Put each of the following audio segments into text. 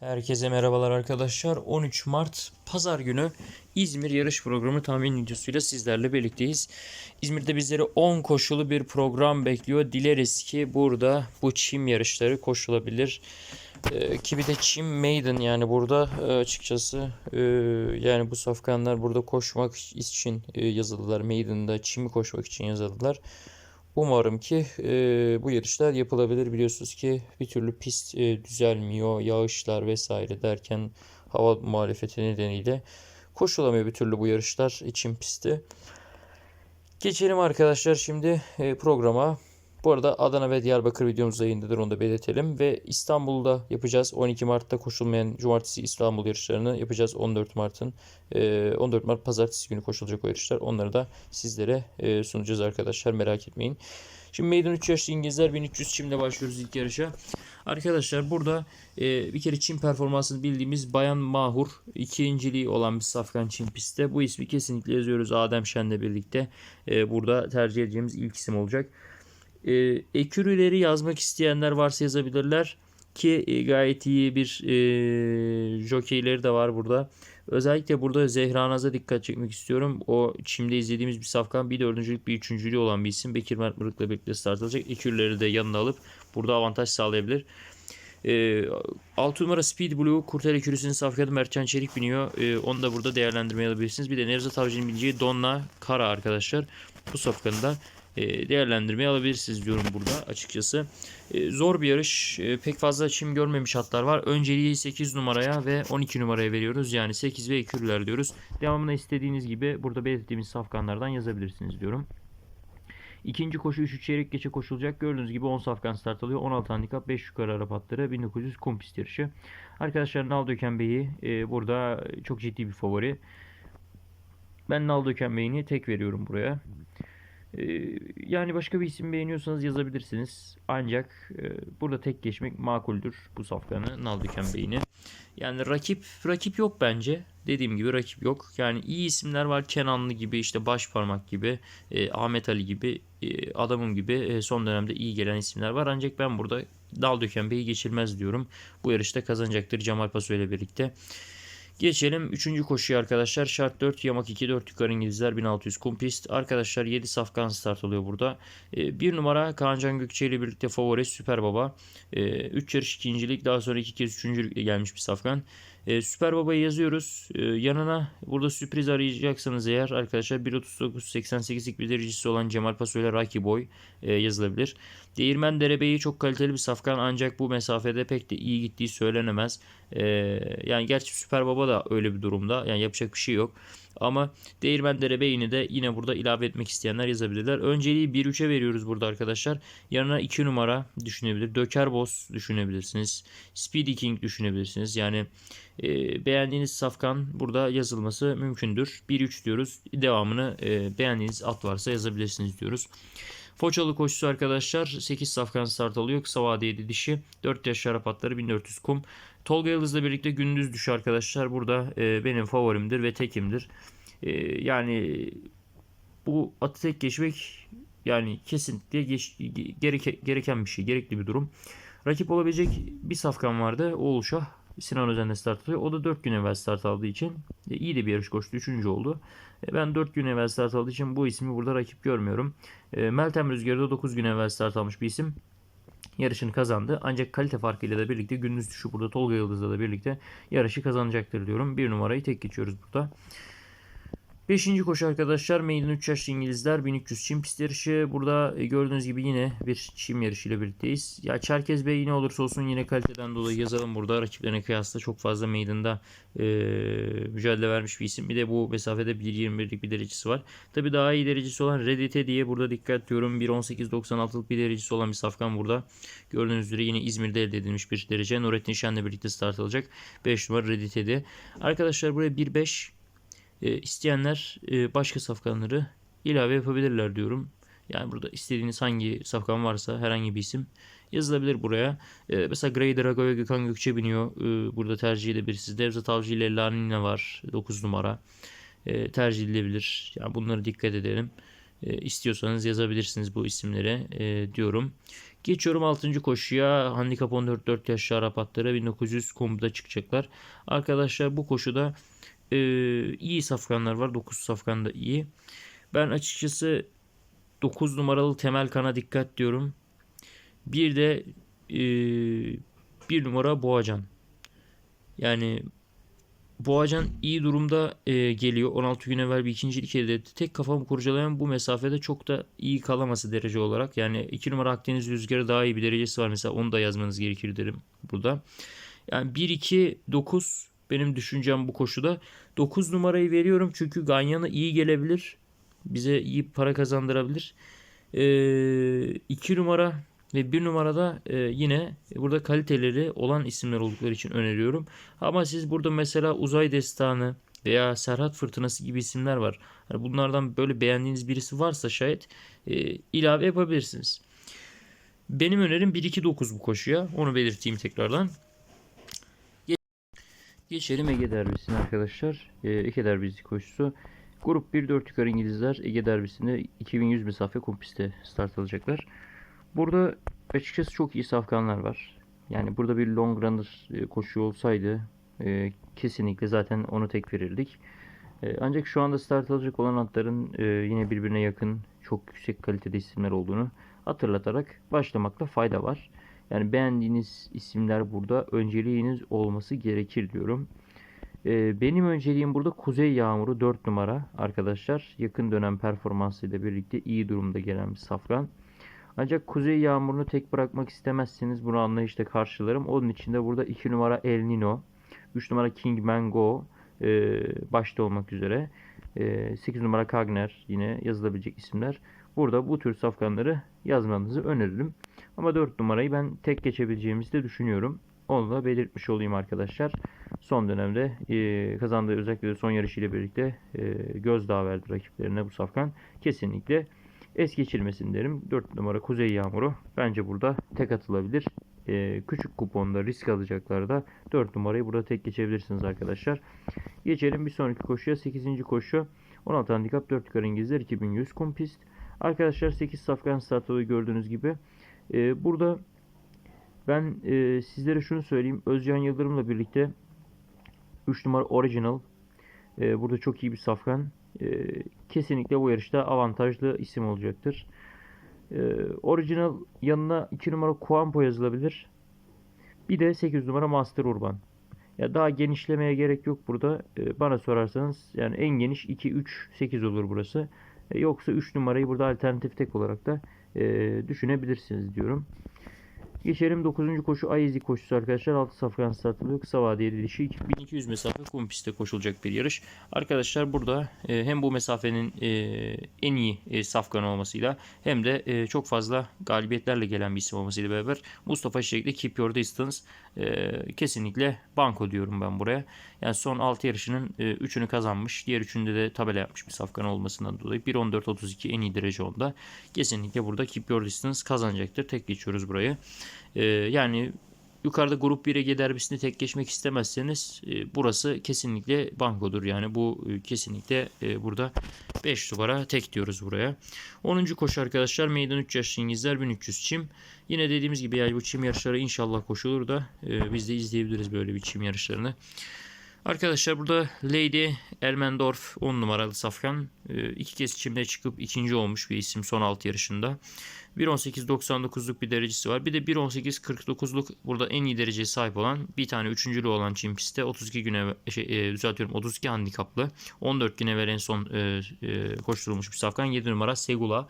Herkese merhabalar arkadaşlar. 13 Mart Pazar günü İzmir yarış programı tahmin videosuyla sizlerle birlikteyiz. İzmir'de bizleri 10 koşulu bir program bekliyor. Dileriz ki burada bu çim yarışları koşulabilir. Ee, ki bir de çim maiden yani burada e, açıkçası e, yani bu safkanlar burada koşmak için e, yazıldılar. Maiden'da çimi koşmak için yazıldılar. Umarım ki e, bu yarışlar yapılabilir. Biliyorsunuz ki bir türlü pist e, düzelmiyor, yağışlar vesaire derken hava muhalefeti nedeniyle koşulamıyor bir türlü bu yarışlar için pistte. Geçelim arkadaşlar şimdi e, programa. Bu arada Adana ve Diyarbakır videomuz yayındadır onu da belirtelim. Ve İstanbul'da yapacağız. 12 Mart'ta koşulmayan Cumartesi İstanbul yarışlarını yapacağız 14 Mart'ın. e, 14 Mart Pazartesi günü koşulacak o yarışlar. Onları da sizlere e, sunacağız arkadaşlar merak etmeyin. Şimdi Maiden 3 yaşlı İngilizler 1300 çimle başlıyoruz ilk yarışa. Arkadaşlar burada e, bir kere çim performansını bildiğimiz Bayan Mahur ikinciliği olan bir safkan çim pistte. Bu ismi kesinlikle yazıyoruz Adem Şen'le birlikte. E, burada tercih edeceğimiz ilk isim olacak. E, ekürüleri yazmak isteyenler varsa yazabilirler ki e, gayet iyi bir e, jokeyleri de var burada. Özellikle burada Zehranaz'a dikkat çekmek istiyorum. O çimde izlediğimiz bir safkan bir dördüncülük bir üçüncülüğü olan bir isim. Bekir Mert Mırık'la birlikte start alacak. Ekürüleri de yanına alıp burada avantaj sağlayabilir. E, 6 numara Speed Blue Kurtar Ekürüsü'nün safkanı Mertcan Çelik biniyor. E, onu da burada değerlendirmeye alabilirsiniz. Bir de Nevzat Avcı'nın bineceği Donna Kara arkadaşlar. Bu safkanı da değerlendirmeye alabilirsiniz diyorum burada açıkçası. E, zor bir yarış. E, pek fazla çim görmemiş hatlar var. Önceliği 8 numaraya ve 12 numaraya veriyoruz. Yani 8 ve ekürüler diyoruz. Devamına istediğiniz gibi burada belirttiğimiz safkanlardan yazabilirsiniz diyorum. İkinci koşu 3 çeyrek geçe koşulacak. Gördüğünüz gibi 10 safkan start alıyor. 16 handikap 5 yukarı Arap atları 1900 kum pist yarışı. Arkadaşlar Naldo Öken Bey'i e, burada çok ciddi bir favori. Ben Naldo Öken Bey'ini tek veriyorum buraya. Ee, Yani başka bir isim beğeniyorsanız yazabilirsiniz. Ancak e, burada tek geçmek makuldür bu safkanı Naldiken Bey'ini. Yani rakip rakip yok bence. Dediğim gibi rakip yok. Yani iyi isimler var. Kenanlı gibi işte Başparmak gibi e, Ahmet Ali gibi e, adamım gibi e, son dönemde iyi gelen isimler var. Ancak ben burada Naldöken Bey'i geçilmez diyorum. Bu yarışta kazanacaktır Cemal Paso ile birlikte. Geçelim 3. koşuya arkadaşlar. Şart 4, yamak 2, 4 yukarı İngilizler 1600 kum pist. Arkadaşlar 7 safkan start oluyor burada. 1 numara Kaancan Gökçe ile birlikte favori Süper Baba. 3 yarış ikincilik daha sonra 2 kez üçüncülükle gelmiş bir safkan. E, Süper Baba'yı yazıyoruz. E, yanına burada sürpriz arayacaksanız eğer arkadaşlar 1.39.88'lik bir derecesi olan Cemal Paso ile Rocky Boy e, yazılabilir. Değirmen Derebeyi çok kaliteli bir safkan ancak bu mesafede pek de iyi gittiği söylenemez. E, yani gerçi Süper Baba da öyle bir durumda. Yani yapacak bir şey yok. Ama Değirmen Derebeyini de yine burada ilave etmek isteyenler yazabilirler. Önceliği 1-3'e veriyoruz burada arkadaşlar. Yanına 2 numara düşünebilir. Döker Boss düşünebilirsiniz. Speedy King düşünebilirsiniz. Yani e, beğendiğiniz safkan burada yazılması mümkündür. 1-3 diyoruz. Devamını e, beğendiğiniz at varsa yazabilirsiniz diyoruz. Foçalı koşusu arkadaşlar 8 safkan start alıyor. Kısa vade 7 dişi. 4 yaş şarap atları 1400 kum. Tolga Yıldız'la birlikte gündüz düşü arkadaşlar. Burada e, benim favorimdir ve tekimdir. E, yani bu atı tek geçmek yani kesinlikle geç, gereke, gereken bir şey. Gerekli bir durum. Rakip olabilecek bir safkan vardı. Oğul Şah. Sinan Özen'de start alıyor. O da 4 gün evvel start aldığı için e, iyi de bir yarış koştu. 3. oldu. E, ben 4 gün evvel start aldığı için bu ismi burada rakip görmüyorum. E, Meltem Rüzgarı da 9 gün evvel start almış bir isim. Yarışını kazandı. Ancak kalite farkıyla da birlikte gündüz düşü burada Tolga Yıldız'la da birlikte yarışı kazanacaktır diyorum. Bir numarayı tek geçiyoruz burada. Beşinci koşu arkadaşlar Maiden 3 yaşlı İngilizler 1300 çim pist yarışı. Burada e, gördüğünüz gibi yine bir çim yarışıyla birlikteyiz. Ya Çerkez Bey yine olursa olsun yine kaliteden dolayı yazalım burada. Rakiplerine kıyasla çok fazla Maiden'da e, mücadele vermiş bir isim. Bir de bu mesafede 1.21'lik bir derecesi var. Tabi daha iyi derecesi olan Reddit'e diye burada dikkat diyorum. 1.18.96'lık bir derecesi olan bir safkan burada. Gördüğünüz üzere yine İzmir'de elde edilmiş bir derece. Nurettin Şen'le birlikte start alacak. 5 numara Reddit'e Arkadaşlar buraya 1.5 e, isteyenler e, başka safkanları ilave yapabilirler diyorum. Yani burada istediğiniz hangi safkan varsa herhangi bir isim yazılabilir buraya. E, mesela Grey Drago'ya Gökhan Gökçe biniyor. E, burada tercih edebilirsiniz. Devzat Avcı ile Lanina var. 9 numara. E, tercih edilebilir. Yani bunlara dikkat edelim. E, istiyorsanız yazabilirsiniz bu isimlere e, diyorum. Geçiyorum 6. koşuya. Handikap 14 4 yaşlı Arap atları 1900 kombuda çıkacaklar. Arkadaşlar bu koşuda e, iyi safkanlar var. 9 safkan da iyi. Ben açıkçası 9 numaralı temel kana dikkat diyorum. Bir de e, bir numara Boğacan. Yani Boğacan iyi durumda e, geliyor. 16 gün evvel bir ikincilik elde etti. Tek kafamı kurcalayan bu mesafede çok da iyi kalaması derece olarak. Yani 2 numara Akdeniz Rüzgarı daha iyi bir derecesi var. Mesela onu da yazmanız gerekir derim burada. Yani 1-2-9 benim düşüncem bu koşuda. 9 numarayı veriyorum çünkü Ganyan'a iyi gelebilir. Bize iyi para kazandırabilir. 2 e, numara ve bir numarada e, yine burada kaliteleri olan isimler oldukları için öneriyorum. Ama siz burada mesela Uzay Destanı veya Serhat Fırtınası gibi isimler var. Hani bunlardan böyle beğendiğiniz birisi varsa şayet e, ilave yapabilirsiniz. Benim önerim 1-2-9 bu koşuya. Onu belirteyim tekrardan. Geçelim Ege Derbisi'ne arkadaşlar. E, Ege Derbisi koşusu. Grup 1-4 yukarı İngilizler Ege Derbisi'nde 2100 mesafe kompiste start alacaklar. Burada açıkçası çok iyi safkanlar var. Yani burada bir long runner e, koşu olsaydı e, kesinlikle zaten onu tek verirdik. E, ancak şu anda start alacak olan atların yine birbirine yakın çok yüksek kalitede isimler olduğunu hatırlatarak başlamakta fayda var. Yani beğendiğiniz isimler burada önceliğiniz olması gerekir diyorum. E, benim önceliğim burada Kuzey Yağmuru 4 numara arkadaşlar. Yakın dönem performansıyla birlikte iyi durumda gelen bir safkan. Ancak Kuzey Yağmuru'nu tek bırakmak istemezseniz bunu anlayışla karşılarım. Onun için de burada 2 numara El Nino, 3 numara King Mango e, başta olmak üzere. E, 8 numara Kagner yine yazılabilecek isimler. Burada bu tür safkanları yazmanızı öneririm. Ama 4 numarayı ben tek geçebileceğimizi de düşünüyorum. Onu da belirtmiş olayım arkadaşlar. Son dönemde e, kazandığı özellikle son yarışıyla birlikte e, gözdağı verdi rakiplerine bu safkan. Kesinlikle es geçilmesin derim. 4 numara Kuzey Yağmuru bence burada tek atılabilir. Ee, küçük kuponda risk alacaklar da 4 numarayı burada tek geçebilirsiniz arkadaşlar. Geçelim bir sonraki koşuya. 8. koşu 16 handikap 4 yukarı İngilizler 2100 kum pist. Arkadaşlar 8 safkan startı gördüğünüz gibi. Ee, burada ben e, sizlere şunu söyleyeyim. Özcan Yıldırım'la birlikte 3 numara Original. E, burada çok iyi bir safkan. E, kesinlikle bu yarışta avantajlı isim olacaktır. E, original yanına 2 numara Kuampo yazılabilir. Bir de 8 numara Master Urban. Ya daha genişlemeye gerek yok burada. E, bana sorarsanız yani en geniş 2 3 8 olur burası. E, yoksa 3 numarayı burada alternatif tek olarak da düşünebilirsiniz diyorum. Geçelim 9. koşu Ayezi koşusu arkadaşlar. 6 safkan startlı kısa vadeli dişi 2200 mesafe kum pistte koşulacak bir yarış. Arkadaşlar burada e, hem bu mesafenin e, en iyi e, safkan olmasıyla hem de e, çok fazla galibiyetlerle gelen bir isim olmasıyla beraber Mustafa Şekli Keep Your Distance e, kesinlikle banko diyorum ben buraya. Yani son 6 yarışının e, 3'ünü kazanmış. Diğer 3'ünde de tabela yapmış bir safkan olmasından dolayı 1.14.32 en iyi derece onda. Kesinlikle burada Keep Your Distance kazanacaktır. Tek geçiyoruz burayı. E, yani yukarıda grup 1 Ege tek geçmek istemezseniz e, burası kesinlikle bankodur. Yani bu e, kesinlikle e, burada 5 numara tek diyoruz buraya. 10. koşu arkadaşlar meydan 3 yaşlı İngilizler 1300 çim. Yine dediğimiz gibi yani bu çim yarışları inşallah koşulur da biz de izleyebiliriz böyle bir çim yarışlarını. Arkadaşlar burada Lady Elmendorf 10 numaralı safkan. E, iki kez çimde çıkıp ikinci olmuş bir isim son 6 yarışında. 1.18.99'luk bir derecesi var. Bir de 1.18.49'luk burada en iyi dereceye sahip olan bir tane üçüncülü olan çim pistte 32 güne şey, e, düzeltiyorum 32 handikaplı 14 güne evvel en son e, e, koşturulmuş bir safkan 7 numara Segula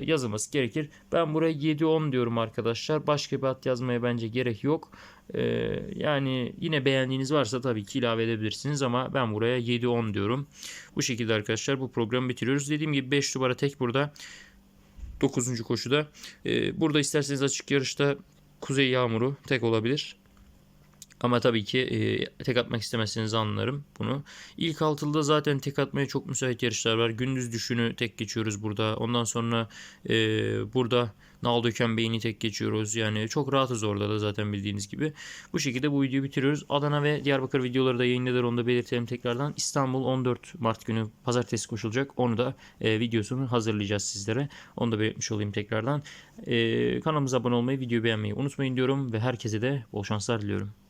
yazılması gerekir. Ben buraya 7-10 diyorum arkadaşlar. Başka bir at yazmaya bence gerek yok. E, yani yine beğendiğiniz varsa tabii ki ilave edebilirsiniz ama ben buraya 7-10 diyorum. Bu şekilde arkadaşlar bu programı bitiriyoruz. Dediğim gibi 5 numara tek burada. 9. koşuda. E, burada isterseniz açık yarışta Kuzey Yağmuru tek olabilir. Ama tabii ki e, tek atmak istemezseniz anlarım bunu. İlk altılıda zaten tek atmaya çok müsait yarışlar var. Gündüz düşünü tek geçiyoruz burada. Ondan sonra e, burada Naldoken Beyni tek geçiyoruz. Yani çok rahatız orada da zaten bildiğiniz gibi. Bu şekilde bu videoyu bitiriyoruz. Adana ve Diyarbakır videoları da yayınlanır onu da belirtelim tekrardan. İstanbul 14 Mart günü pazartesi koşulacak. Onu da e, videosunu hazırlayacağız sizlere. Onu da belirtmiş olayım tekrardan. E, kanalımıza abone olmayı, videoyu beğenmeyi unutmayın diyorum ve herkese de bol şanslar diliyorum.